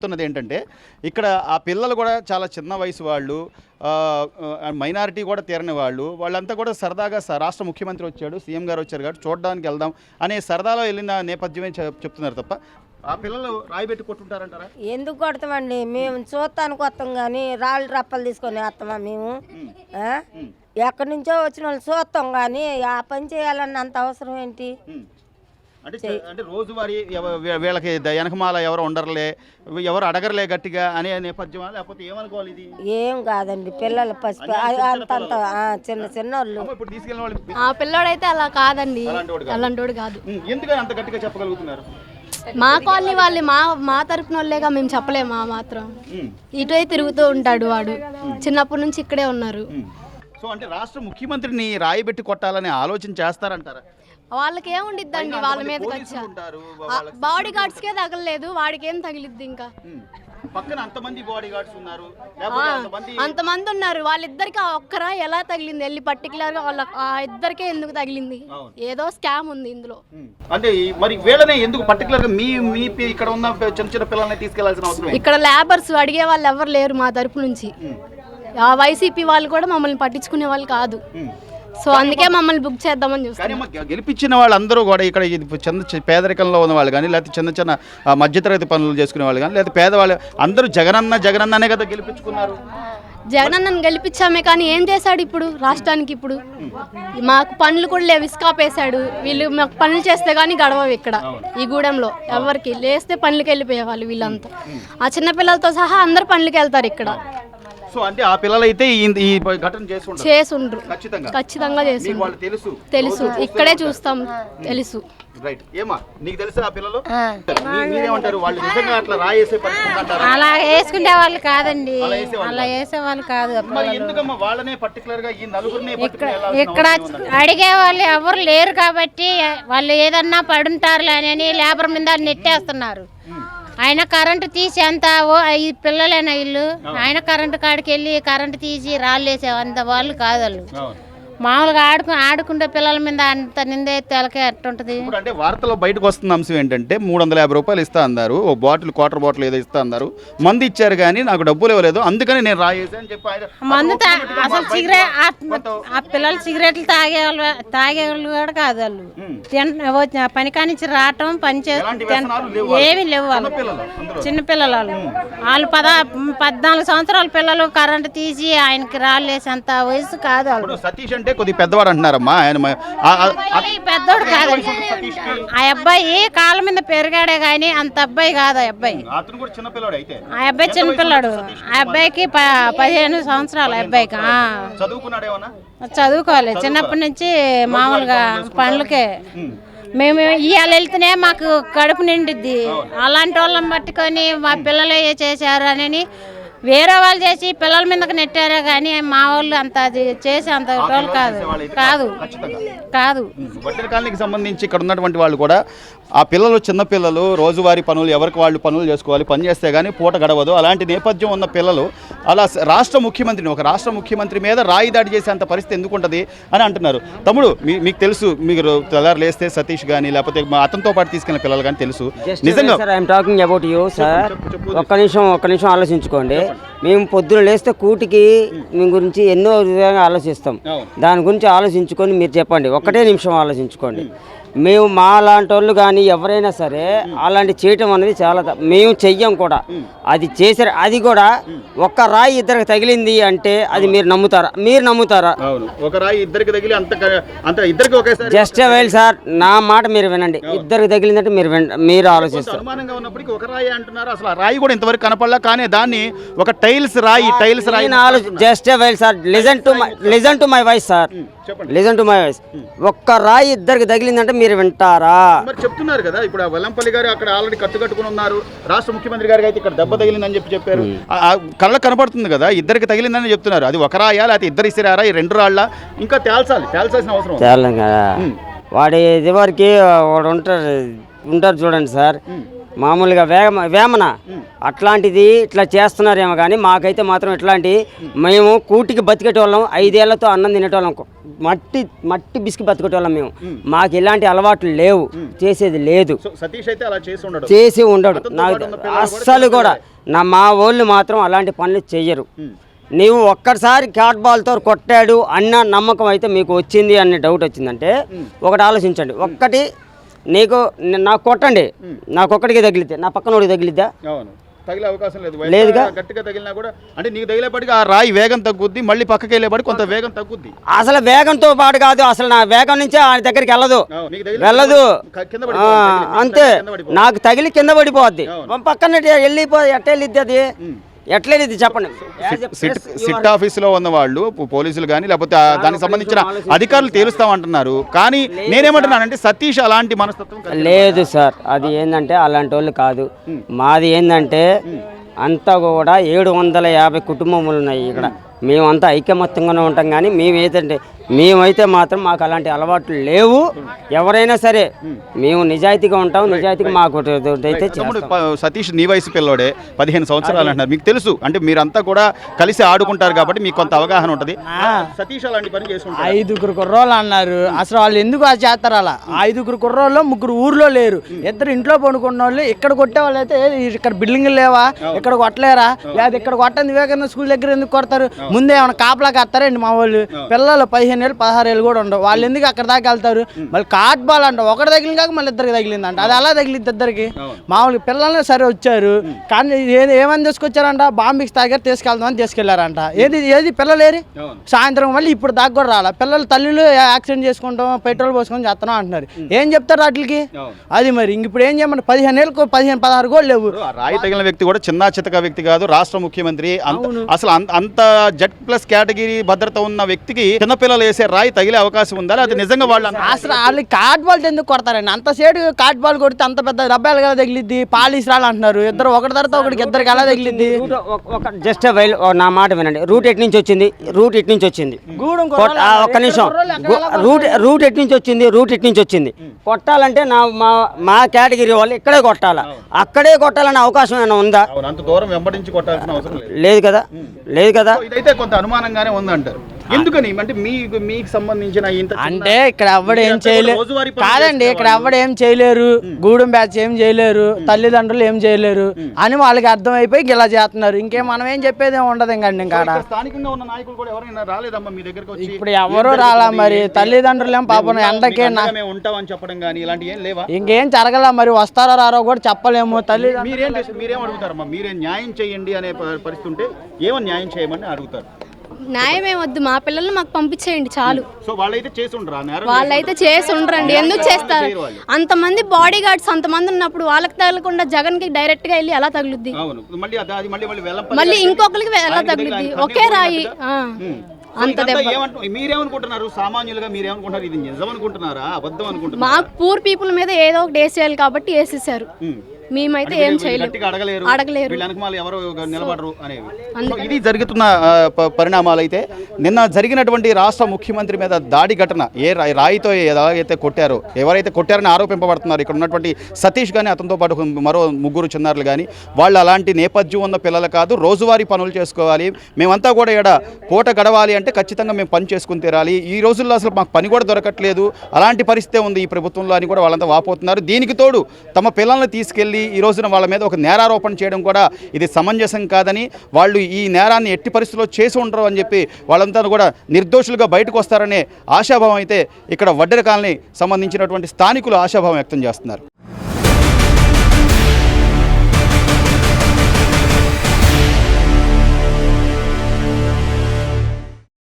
చెప్తున్నది ఏంటంటే ఇక్కడ ఆ పిల్లలు కూడా చాలా చిన్న వయసు వాళ్ళు మైనారిటీ కూడా తీరని వాళ్ళు వాళ్ళంతా కూడా సరదాగా రాష్ట్ర ముఖ్యమంత్రి వచ్చాడు సీఎం గారు వచ్చారు కాబట్టి చూడడానికి వెళ్దాం అనే సరదాలో వెళ్ళిన నేపథ్యమే చెప్- చెప్తున్నారు తప్ప ఆ పిల్లలు రాయి పెట్టి కొట్టుంటారంటారా? ఎందుకు కొడతామండి? మేము చూస్తానికి వస్తాం కానీ రాళ్ళు రప్పలు తీసుకొని వస్తామా మేము? ఎక్కడి నుంచో వచ్చిన వాళ్ళు చూస్తాం కానీ ఆ పని చేయాలన్న అంత అవసరం ఏంటి. అంటే అంటే రోజువారీ వీళ్ళకి వెనకమాల ఎవరు ఉండరులే ఎవరు అడగరులే గట్టిగా అనే నేపథ్యమా లేకపోతే ఏమనుకోవాలి ఇది? ఏం కాదండి పిల్లలు పసిపి అంత చిన్న చిన్న వాళ్ళు ఇప్పుడు తీసుకెళ్ళిన వాళ్ళు ఆ పిల్లోడైతే అలా కాదండి అలాంటోడు కాదు. ఎందుకని అంత గట్టిగా చెప్పగలుగుతున్నారు? మా కాలనీ వాళ్ళు మా మా తరపున వాళ్ళేగా మేము చెప్పలేము ఆ మాత్రం. ఇటువై తిరుగుతూ ఉంటాడు వాడు. చిన్నప్పటి నుంచి ఇక్కడే ఉన్నారు. సో అంటే రాష్ట్ర ముఖ్యమంత్రిని రాయి పెట్టి కొట్టాలనే ఆలోచన చేస్తారంటారా? వాళ్ళకి ఏముండిద్దండి వాళ్ళ ఉంటారు బాడీ గార్డ్స్కే తగలలేదు వాడికి ఏం తగిలిద్ది ఇంకా. పక్కన అంతమంది బాడీ గార్డ్స్ ఉన్నారు అంతమంది ఉన్నారు వాళ్ళిద్దరికి ఆ ఒక్కరా ఎలా తగిలింది? వెళ్ళి పర్టికులర్గా వాళ్ళ ఆ ఇద్దరికే ఎందుకు తగిలింది. ఏదో స్కామ్ ఉంది ఇందులో. అంటే మరి వీళ్ళనే ఎందుకు పర్టికులర్గా మీ మీ ఇక్కడ ఉన్న చిన్న చిన్న పిల్లల్ని తీసుకెళ్ళాల్సిన అవసరం? ఇక్కడ లేబర్స్ అడిగే వాళ్ళు ఎవరు లేరు మా తరపు నుంచి. ఆ వైసీపీ వాళ్ళు కూడా మమ్మల్ని పట్టించుకునే వాళ్ళు కాదు. సో అందుకే మమ్మల్ని బుక్ చేద్దామని చూస్తాం కానీ మాకు గెలిపించిన వాళ్ళందరూ కూడా ఇక్కడ ఇది చిన్న చి- పేదరికంలో ఉన్న వాళ్ళు కానీ లేకపోతే చిన్న చిన్న ఆ, మధ్యతరగతి పనులు చేసుకునే వాళ్ళు కానీ లేకపోతే పేదవాళ్ళు అందరూ జగనన్న జగనన్ననే కదా గెలిపించుకున్నారు. జగనన్నను గెలిపించామే కానీ ఏం చేశాడు ఇప్పుడు రాష్ట్రానికి ఇప్పుడు? మాకు పనులు కూడా లేవు ఇసుకాపేశాడు వీళ్ళు మాకు పనులు చేస్తే కానీ గడవవు ఇక్కడ. ఈ గూడెంలో ఎవరికి లేస్తే పనులకి వెళ్ళిపోయేవాళ్ళు వీళ్ళంతా. ఆ చిన్న పిల్లలతో సహా అందరు పనులకి వెళ్తారు ఇక్కడ. సో అంటే ఆ పిల్లలైతే ఈ ఈ ఘటన చేసుండ్రు. ఖచ్చితంగా? ఖచ్చితంగా చేసుండ్రు. వాళ్ళు తెలుసు. తెలుసు. ఇక్కడే చూస్తాం. తెలుసు. రైట్ ఏమా? నీకు తెలుసా ఆ పిల్లలు? మీరేమంటారు? వాళ్ళు నిజంగా అట్లా రాయేసే పరిస్థితి అలా వేసుకునే వాళ్ళు కాదండి. అలా వేసే వాళ్ళు కాదు. మరి ఎందుకమ్మా? వాళ్ళనే పర్టికులర్గా ఈ నలుగురిని ఇక్కడ? అడిగే వాళ్ళు ఎవరు లేరు కాబట్టి వాళ్ళు ఏదన్నా పడుంటారులే అని లేబర్ మీద నెట్టేస్తున్నారు. ఆయన కరెంటు తీసి ఓ ఈ పిల్లలేనా ఇల్లు? ఆయన కరెంటు కాడికి వెళ్ళి కరెంటు తీసి రాళ్ళేసే అంత వాళ్ళు కాదు వాళ్ళు. మామూలుగా ఆడుకు ఆడుకుంటే పిల్లల మీద అంత నిందే తెలకే ఎట్టుంటది ఇప్పుడు అంటే వార్తలో బయటకు వస్తున్న అంశం ఏంటంటే మూడు వందల యాభై రూపాయలు ఇస్తా అన్నారు. ఓ బాటిల్ క్వార్టర్ బాటిల్ ఏదో ఇస్తా అన్నారు. మంది ఇచ్చారు కానీ నాకు డబ్బులు ఇవ్వలేదు. అందుకని నేను రాయేసి అని చెప్పి ఆయన మందు తా- అసలు సిగరెట్ ఆ- పిల్లలు సిగరెట్లు తాగే వాళ్ళు తాగే వాళ్ళు కూడా కాదు వాళ్ళు. తిన- పని కానించి రావటం పని చే ఎలాంటి తిన- వ్యసనాలు లేవు వాళ్ళకి. ఏమీ లేవు వాళ్ళు చిన్నపిల్లలు అందరూ. చిన్నపిల్లలు వాళ్ళు. వాళ్ళు పద పద్నాలుగు సంవత్సరాల పిల్లలు కరెంటు తీసి ఆయనకి రాళ్ళేసేంత వయసు కాదు వాళ్ళు. ఇప్పుడు సతీష్ అంటే కొద్దిగా పెద్దవాడు అంటున్నారమ్మా. ఆయన మ- ఆ- ఆ- ఆ- ఈ పెద్దోడు కాదు. ఆ అబ్బాయి కాళ్ళ మీద పెరిగాడే కానీ అంత అబ్బాయి కాదు ఆ అబ్బాయి. అతను కూడా చిన్నపిల్లాడు అయితే. ఆ అబ్బాయి చిన్నపిల్లాడు ఆ అబ్బాయికి ప- పదిహేను సంవత్సరాలు ఆ అబ్బాయికి ఆ. చదువుకున్నాడేమన్నా చదువుకోవాలి. చిన్నప్పటి నుంచి మామూలుగా పనులకే. మేము ఇవాళ వెళ్తేనే మాకు కడుపు నిండిద్ది. అలాంటి వాళ్ళని పట్టుకొని మా పిల్లలు ఏ చేశారు అని వేరే వాళ్ళు చేసి పిల్లల మీదకి నెట్టారే కానీ మా వాళ్ళు అంత అది చేసి అంత వాళ్ళు కాదు. కాదు. కాదు. వడ్డెర కాలనీకి సంబంధించి ఇక్కడ ఉన్నటువంటి వాళ్ళు కూడా ఆ పిల్లలు చిన్న పిల్లలు రోజువారీ పనులు ఎవరికి వాళ్ళు పనులు చేసుకోవాలి పని చేస్తే కానీ పూట గడవదు. అలాంటి నేపథ్యం ఉన్న పిల్లలు అలా రాష్ట్ర ముఖ్యమంత్రిని ఒక రాష్ట్ర ముఖ్యమంత్రి మీద రాయి దాడి చేసేంత పరిస్థితి ఎందుకు ఉంటుంది అని అంటున్నారు. తమ్ముడు మీకు తెలుసు మీరు తెల్లారు లేస్తే సతీష్ కానీ లేకపోతే మా అతనితో పాటు తీసుకెళ్ళిన పిల్లలు కానీ తెలుసు. నిజంగా sir I'm talking about you sir ఒక్క నిమిషం ఒక్క నిమిషం ఆలోచించుకోండి. మేము పొద్దున లేస్తే కూటికి మీ గురించి ఎన్నో విధంగా ఆలోచిస్తాం. దాని గురించి ఆలోచించుకొని మీరు చెప్పండి. ఒక్కటే నిమిషం ఆలోచించుకోండి. మేము మా లాంటి వాళ్ళు కానీ ఎవరైనా సరే అలాంటి చేయటం అనేది చాలా త- మేము చెయ్యం కూడా. అది చేసారు అది కూడా ఒక్క రాయి ఇద్దరికి తగిలింది అంటే అది మీరు నమ్ముతారా? మీరు నమ్ముతారా? అవును. ఒక రాయి ఇద్దరికి తగిలి అంత క- అంత ఇద్దరికి ఒకేసారి జస్ట్ వెల్ సార్ నా మాట మీరు వినండి. ఇద్దరికి తగిలిందంటే మీరు విన మీరు ఆలోచిస్తారు. అనుమానంగా ఉన్నప్పటికీ ఒక రాయి అంటున్నారు. అసలు ఆ రాయి కూడా ఇంతవరకు కనపడలా కానీ దాన్ని ఒక టైల్స్ రాయి టైల్స్ రాయి నేను ఆలోచి just well sir listen to my listen to my voice sir. Listen to my voice ఒక్క రాయి ఇద్దరికి తగిలిందంటే మీరు వింటారా? మరి చెప్తున్నారు కదా ఇప్పుడు వెల్లంపల్లి గారు అక్కడ ఆల్రెడీ కట్టు కట్టుకుని ఉన్నారు. రాష్ట్ర ముఖ్యమంత్రి గారికి అయితే ఇక్కడ దెబ్బ తగిలిందని చెప్పి చెప్పారు. ఆ కళ్ళకు కనపడుతుంది కదా ఇద్దరికి తగిలిందని చెప్తున్నారు. అది ఒక రాయా లేకపోతే ఇద్దరు ఇసిరారా ఈ రెండు రాళ్ళ? ఇంకా తేల్చాలి తేల్చాల్సిన అవసరం. చాలా కదా. వాడి ఇదివరకు వాడు ఉంటారు ఉంటారు చూడండి సార్. మామూలుగా వేమ వేమన. అట్లాంటిది ఇట్లా చేస్తున్నారేమో కానీ మాకైతే మాత్రం ఇట్లాంటి మేము కూటికి బతికేటోళ్ళం ఐదేళ్ళతో అన్నం తినేటోళ్ళం మట్టి మట్టి బిస్కి బతికేటోళ్ళం మేము. మాకు ఇలాంటి అలవాట్లు లేవు. చేసేది లేదు. సతీష్ అయితే అలా చేసి ఉండడు. చేసి ఉండడు. నాకు అస్సలు కూడా నా మా వాళ్ళు మాత్రం అలాంటి పనులు చెయ్యరు. నీవు ఒక్కసారి క్యాట్ బాల్తో కొట్టాడు అన్న నమ్మకం అయితే మీకు వచ్చింది అనే డౌట్ వచ్చిందంటే ఒకటి ఆలోచించండి. ఒక్కటి నీకు న- నాకు కొట్టండి. నాకు ఒక్కడికి తగిలిద్దా. నా పక్కనోడికి తగిలిద్దా? అవును. తగిలే అవకాశం లేదు. లేదుగా. ఎంత గట్టిగా తగిలినా కూడా అంటే నీకు తగిలేపటికి ఆ రాయి వేగం తగ్గుద్ది మళ్ళీ పక్కకి వెళ్ళేపటికి కొంత వేగం తగ్గుద్ది. అసలు వేగంతో పాటు కాదు అసలు నా వేగం నుంచే ఆయన దగ్గరికి వెళ్ళదు. వెళ్ళదు. అంతే. నాకు తగిలి కింద పడిపోద్ది. పక్కన వెళ్ళిపో ఎట్ట వెళ్ళిద్ది అది? ఎట్ల వెళ్ళిద్ది చెప్పండి సిట్ ఆఫీసులో ఉన్న వాళ్ళు పోలీసులు కానీ లేకపోతే దానికి సంబంధించిన అధికారులు తేలుస్తామంటున్నారు కానీ నేనేమంటున్నానంటే సతీష్ అలాంటి మనస్తత్వం లేదు సార్. అది ఏంటంటే అలాంటి వాళ్ళు కాదు. మాది ఏంటంటే అంతా కూడా ఏడు వందల యాభై కుటుంబములు ఉన్నాయి ఇక్కడ. మేమంతా ఐకమత్యంగానే ఉంటాం కానీ మేమేంటంటే మేమైతే మాత్రం మాకు అలాంటి అలవాట్లు లేవు. ఎవరైనా సరే మేము నిజాయితీగా ఉంటాం నిజాయితీగా మాకు అయితే సతీష్ నీ వయసు పిల్లోడే పదిహేను సంవత్సరాలు అంటున్నారు. మీకు తెలుసు అంటే మీరంతా కూడా కలిసి ఆడుకుంటారు కాబట్టి మీకు కొంత అవగాహన ఉంటుంది. సతీష్ అలాంటి పని చేసుకుంటారు ఐదుగురు కుర్రోళ్ళు అన్నారు. అసలు వాళ్ళు ఎందుకు అది చేస్తారు అలా? ఐదుగురు కుర్రోళ్ళు ముగ్గురు ఊర్లో లేరు. ఇద్దరు ఇంట్లో పడుకున్న వాళ్ళు ఇక్కడ కొట్టే వాళ్ళు అయితే ఇక్కడ బిల్డింగ్లు లేవా? ఇక్కడ కొట్టలేరా? లేదా ఇక్కడ కొట్టండి వివేకానంద స్కూల్ దగ్గర ఎందుకు కొడతారు? ముందే ఏమైనా కాపలాకి వస్తారండి మా వాళ్ళు? పిల్లలు పదిహేను ఏళ్ళు పదహారు ఏళ్ళు కూడా ఉండవు. వాళ్ళు ఎందుకు అక్కడ దాకా వెళ్తారు? మళ్ళీ కాట్ బాల్ అంట. ఒకటి తగిలింది కాక మళ్ళీ ఇద్దరికి తగిలిందంట. అది అలా తగిలింది ఇద్దరికి? మామూలుగా పిల్లలు సరే వచ్చారు. కానీ ఏది ఏమని తీసుకొచ్చారంట? బాంబిక్స్ తాగారు తీసుకెళ్దామని తీసుకెళ్ళారంట. ఏది ఏది పిల్లలేరి సాయంత్రం మళ్ళీ ఇప్పుడు దాకా కూడా రాలా. పిల్లలు తల్లులు యాక్సిడెంట్ చేసుకుంటాం పెట్రోల్ పోసుకొని చేస్తున్నాం అంటున్నారు. ఏం చెప్తారు వాటికి? అది మరి ఇంక ఇప్పుడు ఏం చేయమంటే పదిహేను ఏళ్ళు పదిహేను పదహారు కూడా లేవు. రాయి తగిలిన వ్యక్తి కూడా చిన్న చితక వ్యక్తి కాదు రాష్ట్ర ముఖ్యమంత్రి. అసలు అంత- అంత జెడ్ ప్లస్ కేటగిరీ భద్రత ఉన్న వ్యక్తికి చిన్నపిల్లలు వేసే రాయి తగిలే అవకాశం ఉందా? అది నిజంగా వాళ్ళు అసలు వాళ్ళు కాట్ బాల్ ఎందుకు కొడతారండి? అంత సేడు కాట్ బాల్ కొడితే అంత పెద్ద డబ్బాలు కదా తగిలిద్ది? పాలిస్ రాళ్ళు అంటున్నారు ఇద్దరు ఒకటి తర్వాత ఒకటికి ఇద్దరికి ఎలా తగిలిద్ది? రూట్ ఒక- ఒక జస్ట్ వైల్ నా మాట వినండి. రూట్ ఎటు నుంచి వచ్చింది? రూట్ ఎటు నుంచి వచ్చింది. ఒక్క నిమిషం. రూట్ రూట్ ఎటు నుంచి వచ్చింది? రూట్ ఎటు నుంచి వచ్చింది కొట్టాలంటే నా మా మా కేటగిరీ వాళ్ళు ఇక్కడే కొట్టాలా? అక్కడే కొట్టాలనే అవకాశం ఏమైనా ఉందా? అవును, అంత దూరం వెంబడించి కొట్టాల్సిన అవసరం లేదు. లేదు కదా? లేదు కదా? ఇదైతే కొంత అనుమానంగానే ఉందంటారు. ఎందుకని? అంటే మీకు మీకు సంబంధించిన ఇంత అంటే ఇక్కడ ఎవడు ఏం చేయలేరు కాదండి ఇక్కడ. ఎవడు ఏం చేయలేరు. గూడెం బ్యాచ్ ఏం చేయలేరు. తల్లిదండ్రులు ఏం చేయలేరు. అని వాళ్ళకి అర్థమైపోయి ఇలా చేస్తున్నారు. ఇంకేం మనం ఏం చెప్పేది ఉండదు ఇంకండి ఇంకా ఆడ. ఇక్కడ స్థానికంగా ఉన్న నాయకులు కూడా ఎవరైనా రాలేదమ్మా మీ దగ్గరకు వచ్చి? ఇప్పుడు ఎవరు రాలా మరి? తల్లిదండ్రులు ఏం పాపం? ఎండకే ఉంటామని చెప్పడం కానీ ఇలాంటి ఏం లేవా? ఇంకేం జరగల మరి? వస్తారో రారో కూడా చెప్పలేము. తల్లి మీరేం మీరేం అడుగుతారమ్మా? మీరేం న్యాయం చేయండి అనే పరిస్థితి ఉంటే ఏమో న్యాయం చేయమని అడుగుతారు? న్యాయమే వద్దు మా పిల్లల్ని మాకు పంపించేయండి చాలు. సో వాళ్ళైతే చేసి ఉండరు ఆ నేరం వాళ్ళైతే చేసి ఉండరండి ఎందుకు చేస్తారు? అంతమంది బాడీ గార్డ్స్ అంతమంది ఉన్నప్పుడు వాళ్ళకి తగలకుండా జగన్కి డైరెక్ట్గా వెళ్ళి ఎలా తగులుద్ది? మళ్ళీ ఇంకొకరికి ఎలా తగులుద్ది? ఒకే రాయి. దగ్గర. ఆ. ఉమ్. సో అంత ఇదంతా దెబ్బ. ఏమంటు- మీరేమనుకుంటున్నారు? సామాన్యులుగా మీరేమనుకుంటున్నారు? ఇది నిజం అనుకుంటున్నారా అబద్ధం అనుకుంటున్నారా మాకు పూర్ పీపుల్ మీద ఏదో ఒకటి వేసేయాలి కాబట్టి వేసేసారు. మేమైతే ఏం చేయలేము అడగలేరు. ఎవరు నిలబడరు అనేవి. ఇది జరుగుతున్న పరిణామాలు అయితే నిన్న జరిగినటువంటి రాష్ట్ర ముఖ్యమంత్రి మీద దాడి ఘటన ఏ రాయితో ఎలాగైతే కొట్టారో ఎవరైతే కొట్టారని ఆరోపింపబడుతున్నారు ఇక్కడ ఉన్నటువంటి సతీష్ కానీ అతనితో పాటు మరో ముగ్గురు చిన్నారులు కానీ వాళ్ళు అలాంటి నేపథ్యం ఉన్న పిల్లలు కాదు రోజువారీ పనులు చేసుకోవాలి. మేమంతా కూడా ఇక్కడ పూట గడవాలి అంటే ఖచ్చితంగా మేము పని చేసుకుని తీరాలి. ఈ రోజుల్లో అసలు మాకు పని కూడా దొరకట్లేదు. అలాంటి పరిస్థితే ఉంది ఈ ప్రభుత్వంలో అని కూడా వాళ్ళంతా వాపోతున్నారు. దీనికి తోడు తమ పిల్లల్ని తీసుకెళ్ళి ఈ రోజున వాళ్ళ మీద ఒక నేరారోపణ చేయడం కూడా ఇది సమంజసం కాదని వాళ్ళు ఈ నేరాన్ని ఎట్టి పరిస్థితుల్లో చేసి ఉండరు అని చెప్పి వాళ్ళంతా కూడా నిర్దోషులుగా బయటకు వస్తారనే ఆశాభావం అయితే ఇక్కడ వడ్డెర కాలనీ సంబంధించినటువంటి స్థానికులు ఆశాభావం వ్యక్తం చేస్తున్నారు.